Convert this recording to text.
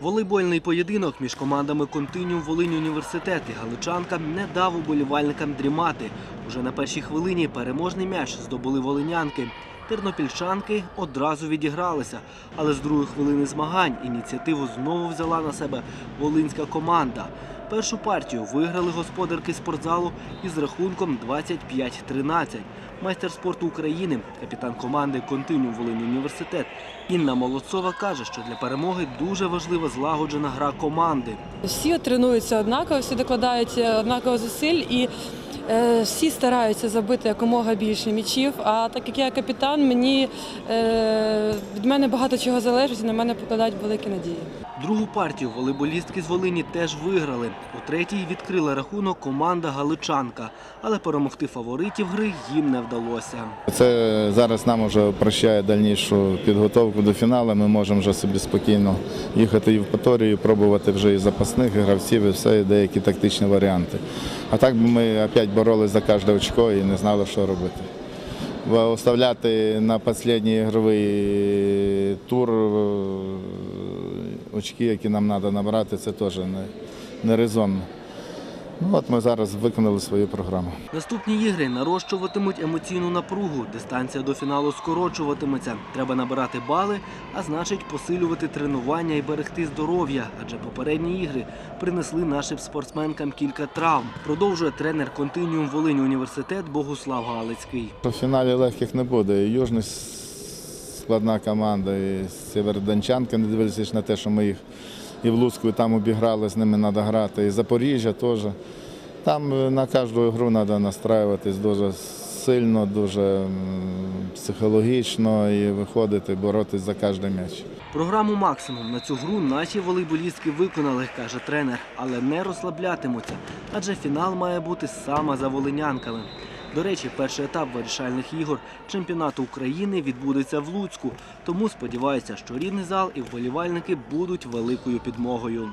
Волейбольний поєдинок між командами Континіум Волинь Університет і Галичанка не дав уболівальникам дрімати. Уже на першій хвилині переможний м'яч здобули волинянки. Тернопільчанки одразу відігралися, але з другої хвилини змагань ініціативу знову взяла на себе волинська команда. Першу партію виграли господарки спортзалу із рахунком 25-13. Майстер спорту України, капітан команди Континіум Волинь Університет Інна Молодцова каже, що для перемоги дуже важлива злагоджена гра команди. Всі тренуються однаково, всі докладають е, однаково зусиль і всі стараються забити якомога більше м'ячів. А так як я капітан, мені е, від мене багато чого залежить і на мене покладають великі надії. Другу партію волейболістки з Волині теж виграли. У третій відкрила рахунок команда Галичанка, але перемогти фаворитів гри їм не вдалося. Це зараз нам вже прощає дальнішу підготовку до фіналу. Ми можемо вже собі спокійно їхати в Євпаторію, пробувати вже і запасних, і гравців, і все, і деякі тактичні варіанти. А так ми опять боролися за кожне очко і не знали, що робити. Бо Оставляти на останній ігровий тур е, очки, які нам треба набрати, це теж не, не резонно. Ну, от ми зараз виконали свою програму. Наступні ігри нарощуватимуть емоційну напругу. Дистанція до фіналу скорочуватиметься. Треба набирати бали, а значить посилювати тренування і берегти здоров'я. Адже попередні ігри принесли нашим спортсменкам кілька травм. Продовжує тренер Континіум Волинь університет Богуслав Галицький. В фіналі легких не буде. Южний складна команда, і Сєвєродончанка, не дивлячись на те, що ми їх і в Луцьку і там обіграли, з ними треба грати. І Запоріжжя теж. Там е, на кожну гру треба настраюватись дуже сильно, дуже психологічно і виходити, боротись за кожен м'яч. Програму максимум на цю гру наші волейболістки виконали, каже тренер, але не розслаблятимуться, адже фінал має бути саме за волинянками. До речі, перший етап вирішальних ігор чемпіонату України відбудеться в Луцьку, тому сподіваюся, що рідний зал і вболівальники будуть великою підмогою.